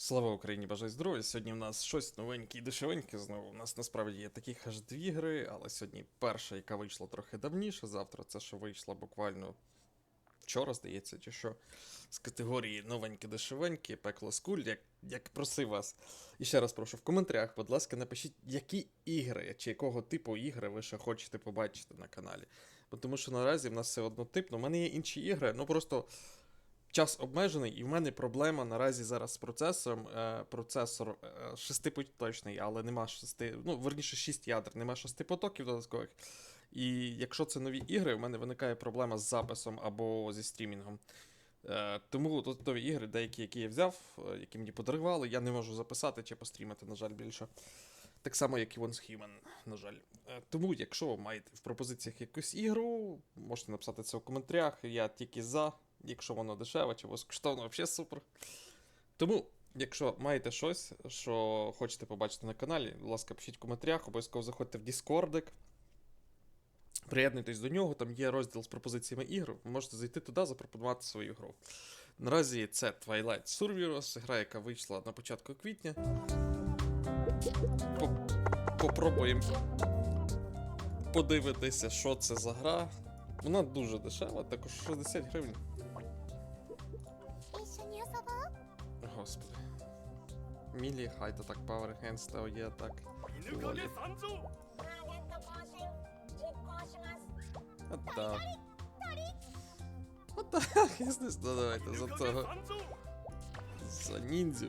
Слава Україні, бажаю здоров'я. Сьогодні в нас щось новеньке і дешевеньке знову. У нас насправді є таких аж дві гри, але сьогодні перша, яка вийшла трохи давніше. Завтра це що вийшла буквально вчора, здається, чи що. З категорії новеньке дешевеньке, пекло скуль, як, як просив вас. І ще раз прошу в коментарях, будь ласка, напишіть, які ігри чи якого типу ігри ви ще хочете побачити на каналі. Бо тому що наразі в нас все однотипно. У мене є інші ігри, ну просто час обмежений, і в мене проблема наразі зараз з процесором. Е, процесор е, шестипоточний, але нема шести, ну, верніше, 6 ядер, нема шести потоків додаткових. І якщо це нові ігри, в мене виникає проблема з записом або зі стрімінгом. Е, тому тут нові ігри, деякі, які я взяв, які мені подарували, я не можу записати чи пострімити, на жаль, більше. Так само, як і Once Human, на жаль. Тому, якщо ви маєте в пропозиціях якусь ігру, можете написати це в коментарях. Я тільки за, якщо воно дешеве чи безкоштовно, взагалі супер. Тому, якщо маєте щось, що хочете побачити на каналі, будь ласка, пишіть в коментарях, обов'язково заходьте в Діскордик. Приєднуйтесь до нього, там є розділ з пропозиціями ігор. Ви можете зайти туди, запропонувати свою гру. Наразі це Twilight Survivors, гра, яка вийшла на початку квітня. Попробуємо подивитися, що це за гра. Вона дуже дешева, також 60 гривень. Господи. Мілі, хай-то так Power Hands та є так. Волі. Я не знаю, за того. За ніндзю.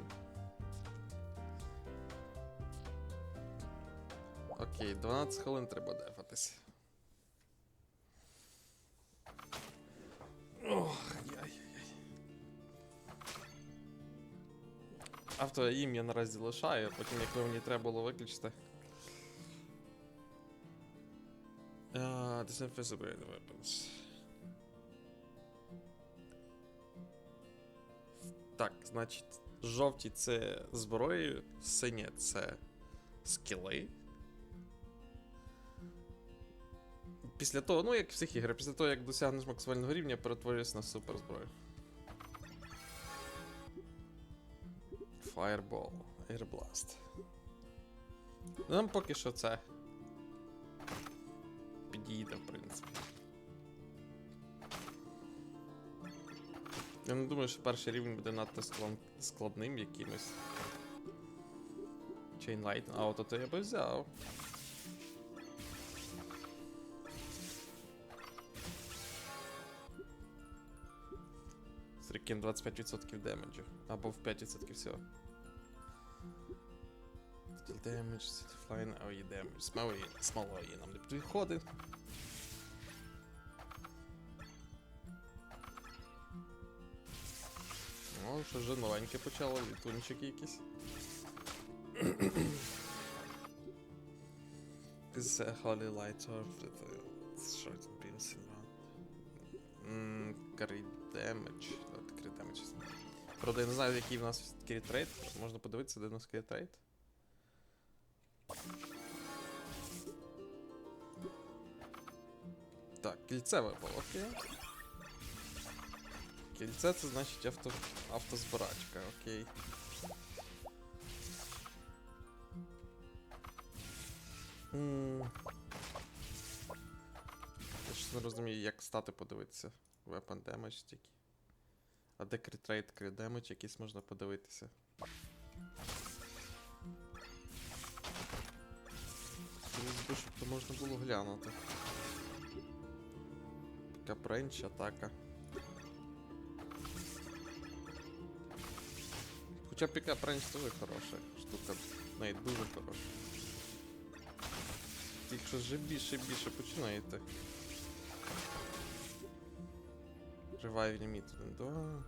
Окей, 12 хвилин треба дефатись. Автоїм я наразі лишаю, потім якщо мені треба було виключити. Uh, weapons. Так, значить, жовті це зброї, синє це скіли. Після того, ну як всіх ігр, після того, як досягнеш максимального рівня, перетворюєшся на суперзброю. Fireball, Air Blast. Нам поки що це. Підійде, в принципі. Я не думаю, що перший рівень буде надто складним якимось. Chainlight, а от то я би взяв. Стрікін 25% демеджу. Або в 5% всього. Damage, flying AOE damage. Small AOE, small AOE нам не підходить. Ну, що вже новеньке почало, літунчики якісь. This is a holy light of the short beams around. Mmm, damage. Damage. візьмемо. Правда, я не знаю, який в нас rate. Можна подивитися, де у нас rate. Кільце випало, окей. Кільце це значить авто, автозбирачка, окей. М. Я ж не розумію, як стати подивитися. Weapon damage тільки. А де rate, crit damage якийсь можна подивитися. Хотілося б, щоб то можна було глянути. Капренч, атака. Хоча пікап ранч теж хороша штука, навіть дуже хороша. Тільки що вже більше і більше починаєте. Revive Limit 1, 2.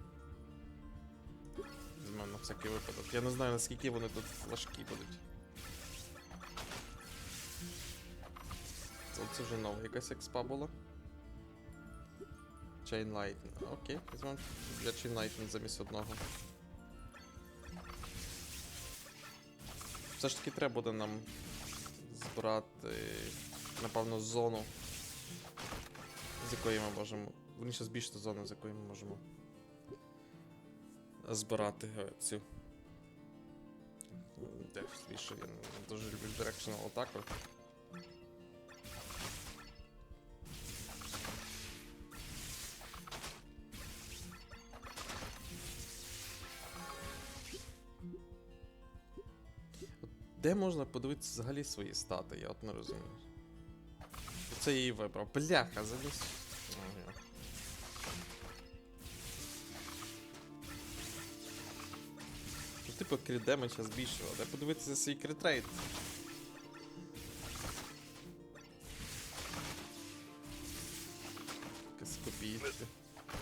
Візьмемо на всякий випадок. Я не знаю наскільки вони тут важкі будуть. Це вже нова якась експа була. Chain Lightning. Окей, візьмемо для Chain Lightning замість одного. Все ж таки треба буде нам збирати, напевно, зону, з якої ми можемо. Верніше збільшити зону, з якої ми можемо збирати цю Де він дуже любить Directional атаку. Де можна подивитися взагалі свої стати? Я от не розумію. Це її вибрав. Бляха, заліз. Ага. Ну, типу, кріт демеджа збільшував. Де подивитися свій критрейт. Якась.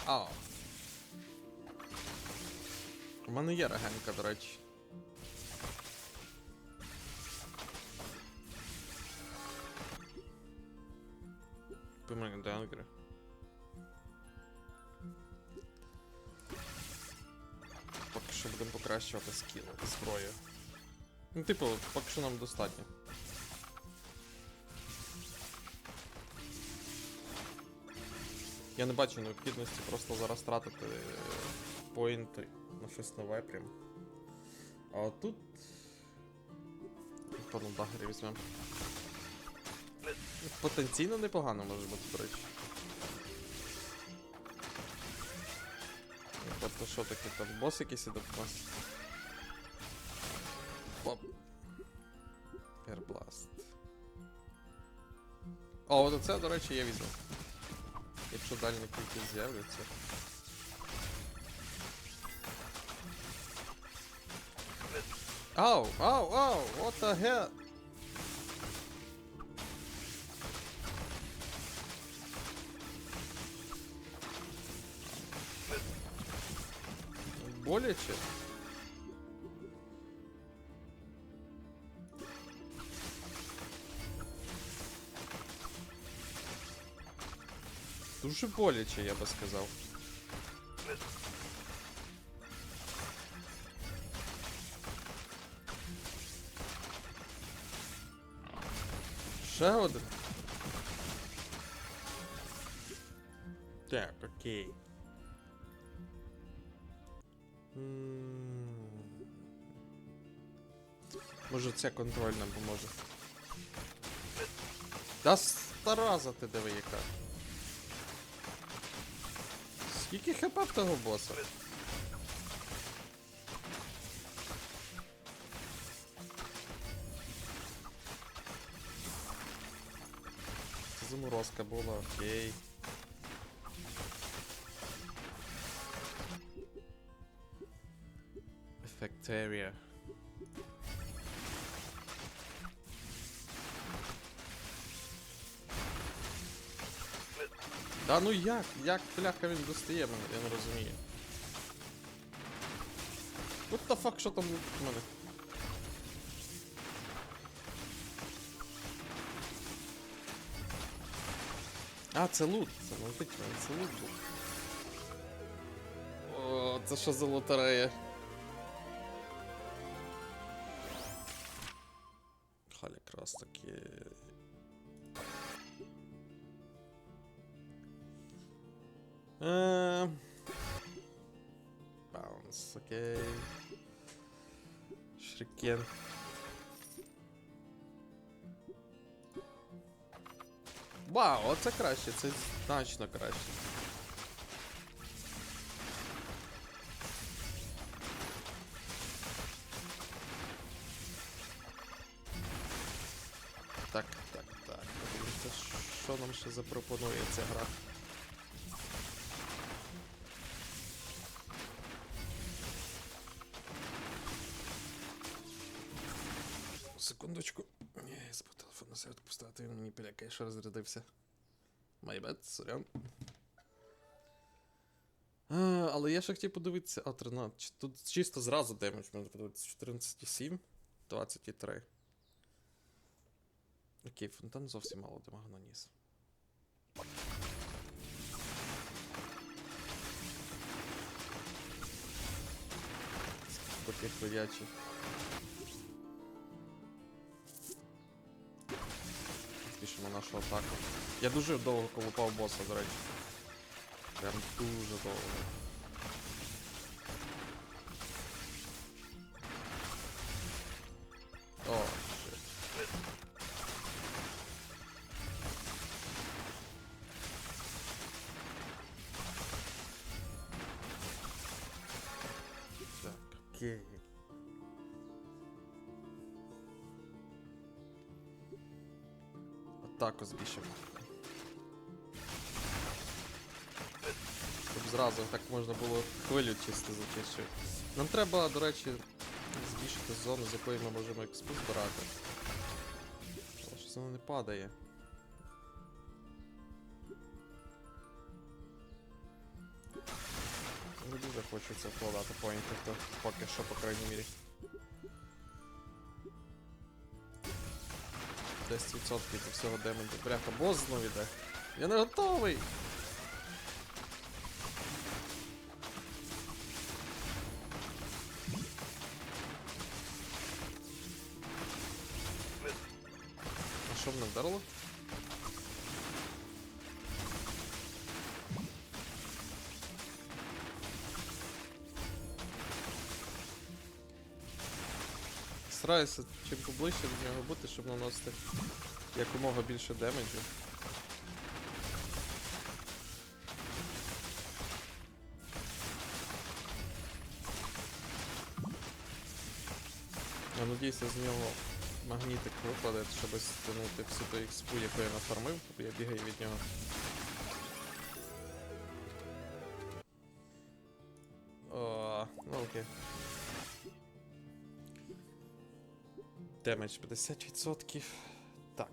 А. У мене є регенка, до речі. Купи мене денгри. Поки що будемо покращувати скіли, зброю. Ну, типу, поки що нам достатньо. Я не бачу необхідності просто зараз тратити е, поінти на щось нове прям. А тут. Пану дагері візьмемо. Потенційно непогано може бути, до речі. Тобто що таке там бос якийсь іде в? Оп. Airblast. О, от оце, до речі, я візьму. Якщо дальні кілька з'являться. Ау, ау, ау, what the hell? Боляче? Дуже боляче, я би сказав. Ще. Так, окей. Може ця контрольна поможе. Да стараза ти диви яка. Скільки хп в того боса? Заморозка була, окей. Ефектерія. Да ну як? Як бляха він достає мене? Я не розумію. What the fuck, що там в мене? А, це лут. Це в мене, це лут був. О, це що за лотерея? Баунс, окей. Шрикен. Вау, оце краще, це значно краще. Так, так, так. Що нам ще запропонує ця гра. Мені що розрядився. Bad, сорян. А, але я ще хотів подивитися. А, 13. Тут чисто зразу демедж можна подивитися. 14,7, 23. Окей, фонтан зовсім мало демага наніс. Таких ходячих. Пишемо нашу атаку. Я дуже довго колупав боса, до речі. Прям дуже довго. О, Атаку збільшимо. Щоб зразу так можна було хвилю чисто зачищити. Нам треба, до речі, збільшити зону, з якої ми можемо експу збирати. Але щось воно не падає. Не дуже хочеться вкладати поінти, поки що, по крайній мірі. 10% від всього демеджу. Бляха, босс знову іде. Я не готовий! Стараюся чим поближче до нього бути, щоб наносити якомога більше демеджу. Я надіюся, з нього магнітик випаде, щоб стягнути всю ту експу, яку я нафармив, я бігаю від нього. Демедж 50%. Так.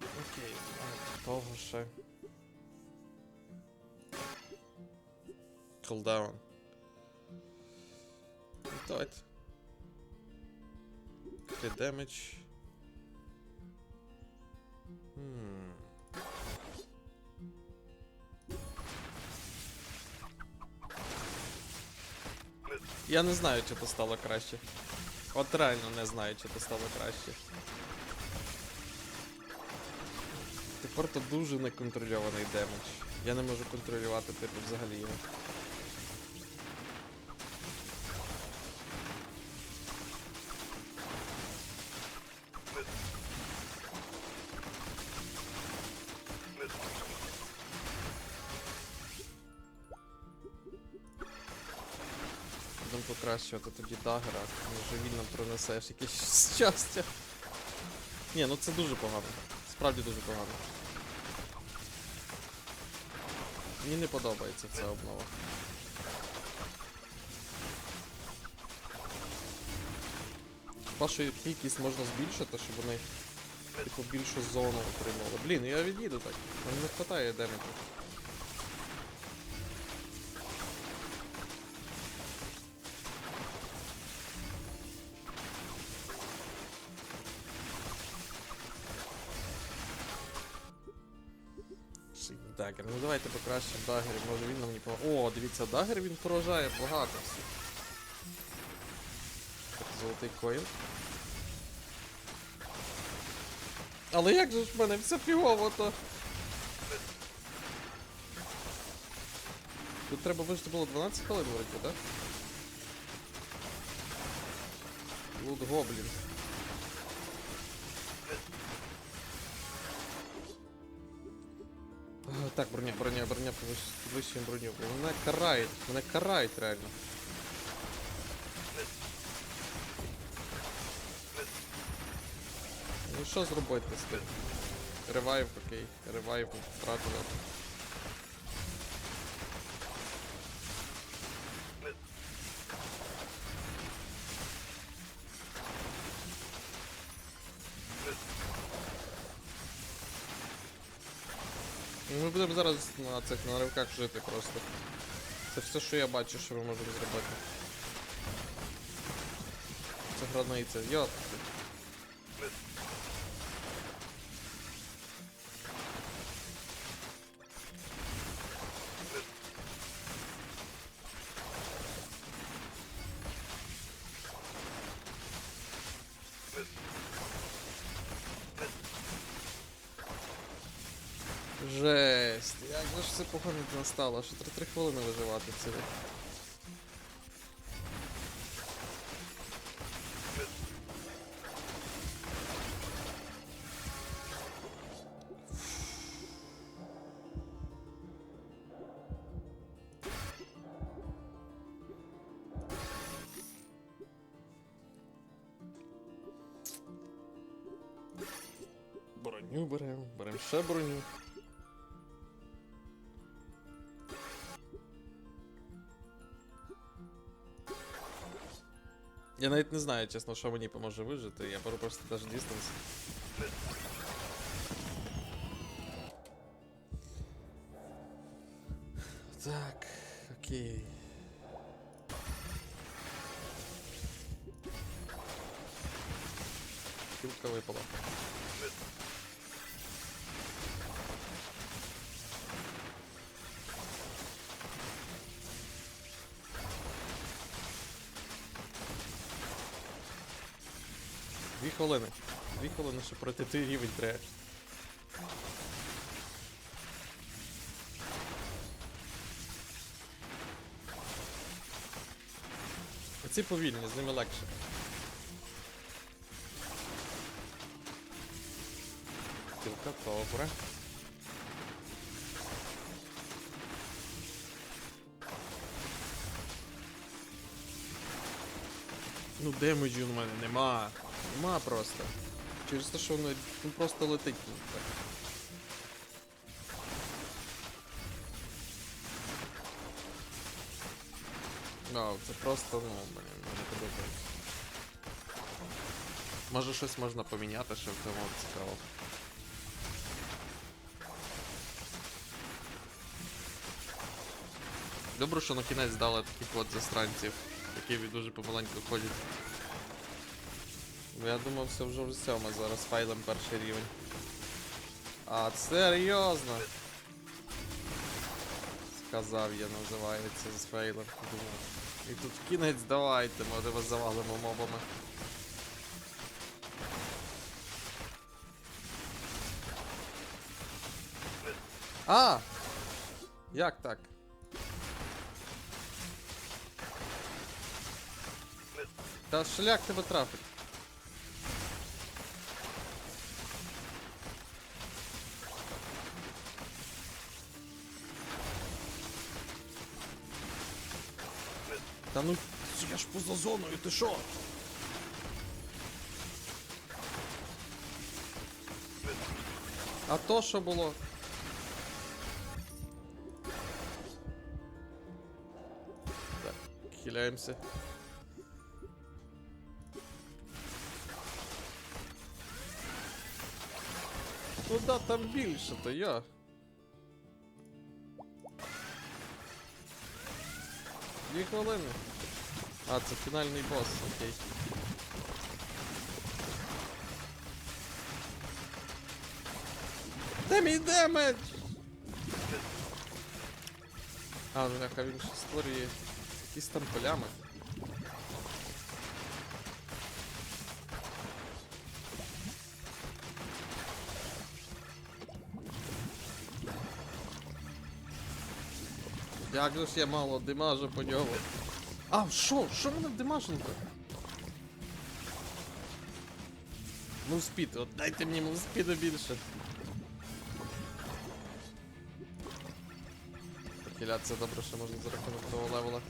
Окей, того ще. Кулдаун. Давайте. 3 демедж. Я не знаю, чи то стало краще. От реально не знаю, чи то стало краще. Тепер то дуже неконтрольований демедж. Я не можу контролювати типу взагалі його. Покращувати тоді дагера, може вільно пронесеш якесь щастя. Ні, ну це дуже погано. Справді дуже погано. Мені не подобається ця обнова. Вашу кількість можна збільшити, щоб вони типу більшу зону отримали. Блін, я від'їду так. Мені не вистачає демеджу. Покращимо дагерів, може він нам не поможе. О, дивіться, дагер він поражає багато всіх. Золотий коін. Але як же ж в мене все фігово то? Тут треба вижити було 12 хвилин вроді, так? Лут гоблін. Так, броня, броня, броня, повищ- підвищуємо броню. Бо Мене карають, мене карають реально. Ну що зробити з тим? Ревайв, окей, ревайв втратили. Ми будемо зараз на цих наривках жити просто. Це все, що я бачу, що ми можемо зробити. Це границя. Йоп. стало, що 3 хвилини виживати цілі. Броню беремо, беремо ще броню. Я навіть не знаю, чесно, що мені поможе вижити, я беру просто даже дистанс. Хвилини. Дві хвилини, щоб пройти той рівень треба. Оці повільні, з ними легше. Кілка добре. Ну, демеджі у мене нема. Нема просто. Через те, що воно ну, просто летить. ну, так. Ну, це просто, ну, блін, мені подобається. Може щось можна поміняти, що в цьому цікаво. Добре, що на кінець дали таких от застранців, які дуже помаленьку ходять. Бо я думав, все вже все, ми зараз файлем перший рівень. А, серйозно? Сказав я, називається з. Думав. І тут в кінець давайте, може вас завалимо мобами. А! Як так? Та шлях тебе трафить. Та ну я ж поза зоною, ти що? А то що було? Так, хиляємося. Ну да, там більше, то я. Хвилини. А, це фінальний бос, окей. Де мій демедж? А, ну яка він ще створює якісь там полями. Як же ж я мало димажу по ньому. А, що? Що мене димаженко? Мувспід, от дайте мені мувспіду більше. Похилятися добре, що можна за того левела.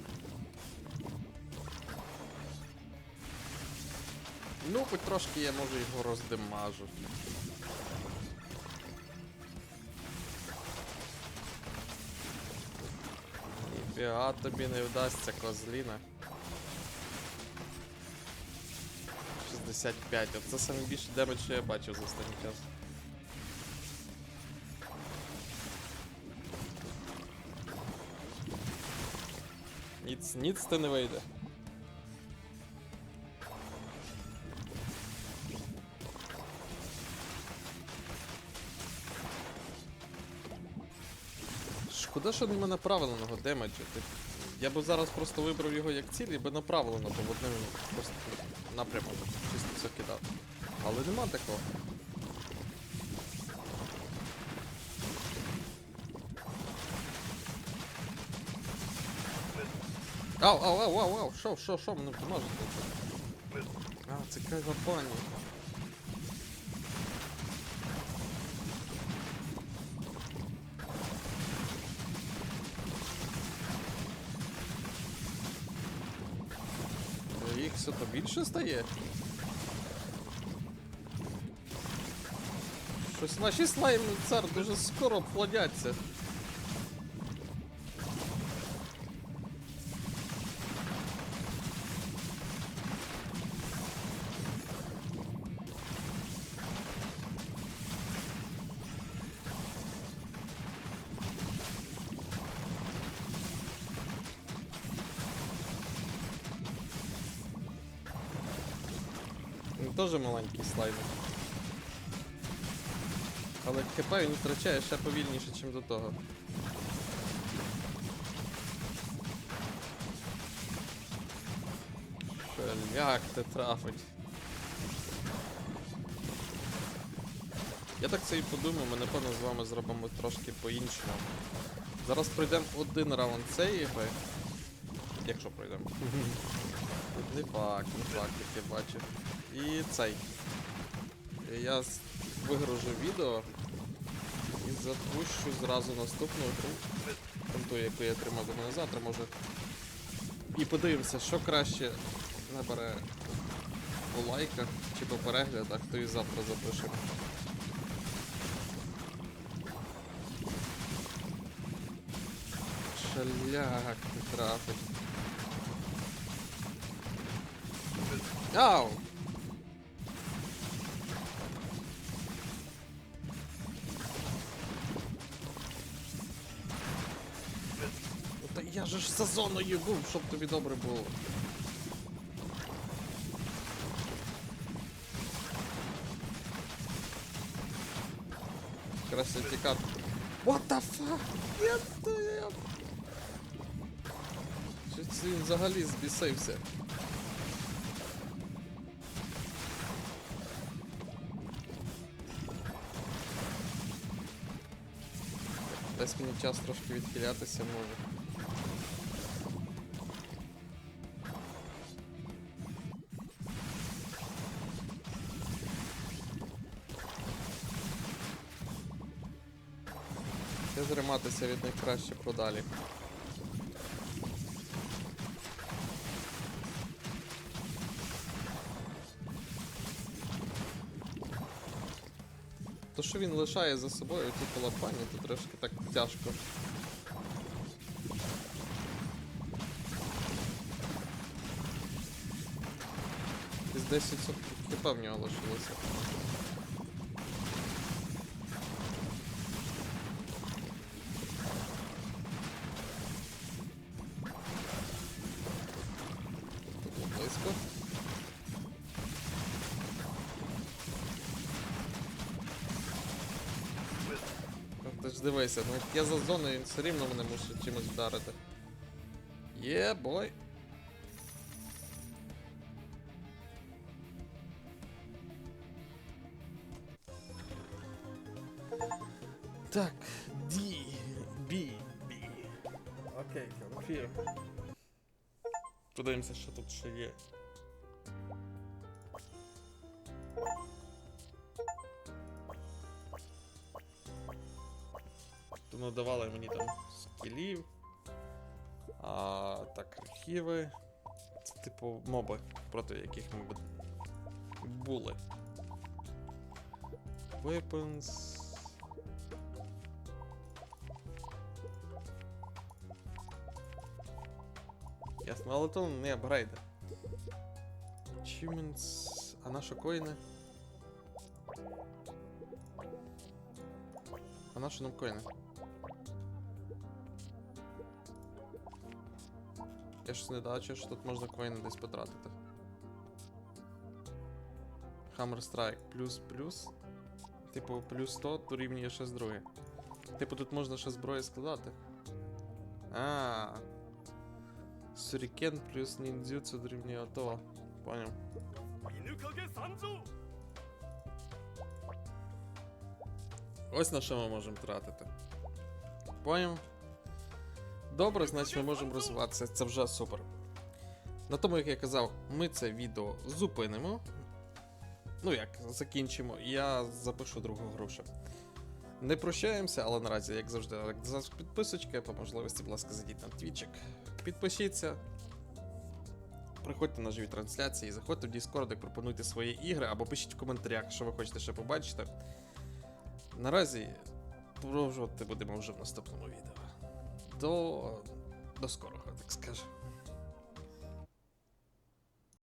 Ну, хоч трошки я може його роздимажу. Ніфіга тобі не вдасться, козліна. 65, оце саме більше демедж, що я бачив за останній час. Ніц, ніц ти не вийде. Шкода, що нема направленого демеджа. Я би зараз просто вибрав його як ціль і би направлено, в одним просто напрямок чисто все кидав. Але нема такого. Ау, ау, ау, ау, ау, шо, шо, шо, мене поможе тут. А, це кайва пані. Більше стає. Щось наші слайми, цар, дуже скоро плодяться. Він теж маленький слаймик. Але ХП він втрачає ще повільніше, ніж до того. Шеляк ти трафить. Я так це і подумав, ми напевно з вами зробимо трошки по-іншому. Зараз пройдемо один раунд цієї гри. Якщо пройдемо. Не факт, не факт, як я бачив. І цей. Я вигружу відео і запущу зразу наступну гру. Ту, яку я тримав до мене завтра, може. І подивимося, що краще набере по лайках чи по переглядах, то і завтра запишемо. Шаляк не трафить. Ау! За зоною був, щоб тобі добре було. Краще тікати. What the fuck? Нет, я... Щось він взагалі збісився. Дасть мені час трошки відхилятися може. Це від них краще подалі. То, що він лишає за собою ті колопані, то трошки так тяжко. Десь 10 хп в нього лишилося. Ж дивися, ну я за зоною, він все рівно мене мусить чимось вдарити. Є, бой. Так, Ді, Бі, Бі. Окей, конфірм. Подивимося, що тут ще є. То надавали мені там скілів. А, так, архіви. Це типу моби, проти яких ми були. Weapons. Ясно, але то не апгрейди. Achievements. А наші коїни? А наші нам коїни? Я щось не бачу, що тут можна коїни десь потратити. Hammer Strike плюс-плюс. Типу, плюс 100 дорівнює ще зброї. Типу, тут можна ще зброї складати. А. Сюрікен плюс ніндзюцу дорівнює отого. Поняв. Ось на що ми можемо тратити. Поняв? Добре, значить ми можемо розвиватися. Це вже супер. На тому, як я казав, ми це відео зупинимо. Ну як, закінчимо, я запишу другу гру. Не прощаємося, але наразі, як завжди, як завжди, підписочка, по можливості, будь ласка, зайдіть на твічик. Підпишіться. Приходьте на живі трансляції, заходьте в Discord, пропонуйте свої ігри або пишіть в коментарях, що ви хочете ще побачити. Наразі продовжувати будемо вже в наступному відео. До, до скорого, так скажемо.